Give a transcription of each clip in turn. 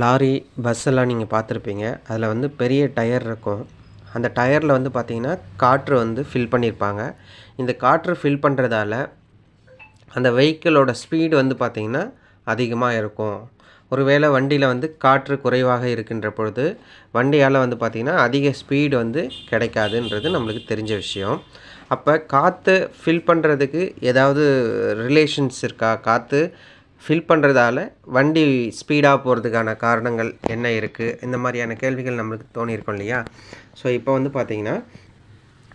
Lorry பஸ்ஸெல்லாம் நீங்கள் பார்த்துருப்பீங்க. அதில் வந்து பெரிய டயர் இருக்கும். அந்த டயரில் வந்து பார்த்திங்கன்னா காற்று வந்து ஃபில் பண்ணியிருப்பாங்க. இந்த காற்று ஃபில் பண்ணுறதால அந்த வெஹிக்கிளோட ஸ்பீடு வந்து பார்த்திங்கன்னா அதிகமாக இருக்கும். ஒருவேளை வண்டியில் வந்து காற்று குறைவாக இருக்கின்ற பொழுது வண்டியால் வந்து பார்த்திங்கன்னா அதிக ஸ்பீடு வந்து கிடைக்காதுன்றது நம்மளுக்கு தெரிஞ்ச விஷயம். அப்போ காற்று ஃபில் பண்ணுறதுக்கு ஏதாவது ரிலேஷன்ஸ் இருக்கா? காற்று ஃபில் பண்ணுறதால வண்டி ஸ்பீடாக போகிறதுக்கான காரணங்கள் என்ன இருக்குது இந்த மாதிரியான கேள்விகள் நம்மளுக்கு தோணியிருக்கும் இல்லையா? ஸோ இப்போ வந்து பார்த்திங்கன்னா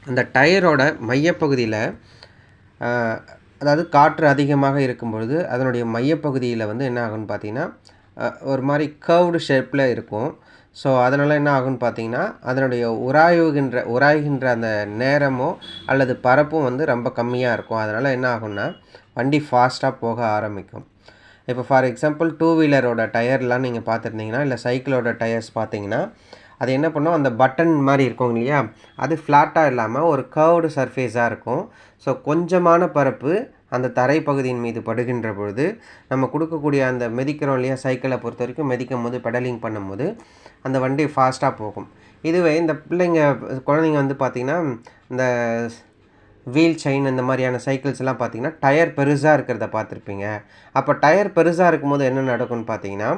அந்த டயரோட மையப்பகுதியில் அதாவது காற்று அதிகமாக இருக்கும் பொழுது அதனுடைய மையப்பகுதியில் வந்து என்ன ஆகும்னு பார்த்தீங்கன்னா ஒரு மாதிரி கர்வ்டு ஷேப்பில் இருக்கும். ஸோ அதனால் என்ன ஆகும்னு பார்த்தீங்கன்னா அதனுடைய உராயுகின்ற உராய்கின்ற அந்த நேரமோ அல்லது பரப்பும் வந்து ரொம்ப கம்மியாக இருக்கும். அதனால் என்ன ஆகும்னா வண்டி ஃபாஸ்ட்டாக போக ஆரம்பிக்கும். இப்போ ஃபார் எக்ஸாம்பிள் டூ வீலரோட டயர்லாம் நீங்கள் பார்த்துருந்தீங்கன்னா இல்லை சைக்கிளோட டயர்ஸ் பார்த்தீங்கன்னா அது என்ன பண்ணும்? அந்த பட்டன் மாதிரி இருக்கும் இல்லையா? அது ஃப்ளாட்டாக இல்லாமல் ஒரு கர்வ்டு சர்ஃபேஸாக இருக்கும். ஸோ கொஞ்சமான பரப்பு அந்த தரைப்பகுதியின் மீது படுகின்ற பொழுது நம்ம கொடுக்கக்கூடிய அந்த மிதிக்கிறோம் இல்லையா சைக்கிளை பொறுத்த வரைக்கும் மிதிக்கும் போது பெடலிங் பண்ணும்போது அந்த வண்டி ஃபாஸ்ட்டாக போகும். இதுவே இந்த பிள்ளைங்க குழந்தைங்க வந்து பார்த்திங்கன்னா இந்த வீல் செயின் இந்த மாதிரியான சைக்கிள்ஸ் எல்லாம் பார்த்தீங்கன்னா டயர் பெருசாக இருக்கிறத பார்த்துருப்பீங்க. அப்போ டயர் பெருசாக இருக்கும்போது என்ன நடக்கும்னு பார்த்தீங்கன்னா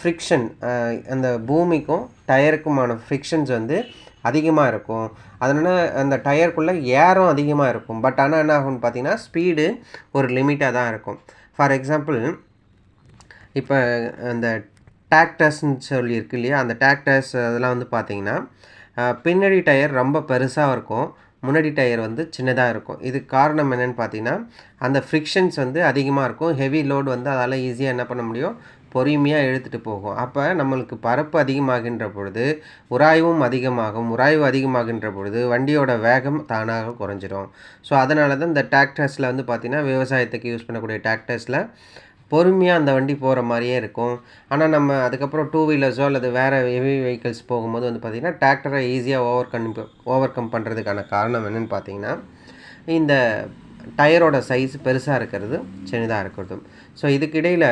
ஃப்ரிக்ஷன் அந்த பூமிக்கும் டயருக்குமான ஃப்ரிக்ஷன்ஸ் வந்து அதிகமாக இருக்கும். அதனால் அந்த டயருக்குள்ளே ஏரும் அதிகமாக இருக்கும். பட் ஆனால் என்ன ஆகும்னு பார்த்தீங்கன்னா ஸ்பீடு ஒரு லிமிட்டாக தான் இருக்கும். ஃபார் எக்ஸாம்பிள் இப்போ அந்த டேக்டர்ஸ்ன்னு சொல்லி இருக்கு இல்லையா அந்த டிராக்டர்ஸ் அதெல்லாம் வந்து பார்த்தீங்கன்னா பின்னாடி டயர் ரொம்ப பெருசாக இருக்கும். முன்னாடி டயர் வந்து சின்னதாக இருக்கும். இதுக்கு காரணம் என்னென்னு பார்த்தீங்கன்னா அந்த ஃப்ரிக்ஷன்ஸ் வந்து அதிகமாக இருக்கும். ஹெவி லோடு வந்து அதால் ஈஸியாக என்ன பண்ண முடியும்? பொறுமையாக இழுத்துட்டு போகும். அப்போ நம்மளுக்கு பரப்பு அதிகமாகின்ற பொழுது உராய்வும் அதிகமாகும். உராய்வு அதிகமாகின்ற பொழுது வண்டியோட வேகம் தானாக குறைஞ்சிரும். ஸோ அதனால தான் இந்த டிராக்டர்ஸில் வந்து பார்த்திங்கன்னா விவசாயத்துக்கு யூஸ் பண்ணக்கூடிய டிராக்டர்ஸில் பொறுமையாக அந்த வண்டி போகிற மாதிரியே இருக்கும். ஆனால் நம்ம அதுக்கப்புறம் டூ வீலர்ஸோ அல்லது வேறு ஹெவி வெஹிக்கிள்ஸ் போகும்போது வந்து பார்த்திங்கன்னா டிராக்டரை ஈஸியாக ஓவர் கம் ஓவர் கம் பண்ணுறதுக்கான காரணம் என்னென்னு பார்த்தீங்கன்னா இந்த டயரோட சைஸ் பெருசாக இருக்கிறது சின்னதாக இருக்கிறதும். ஸோ இதுக்கிடையில்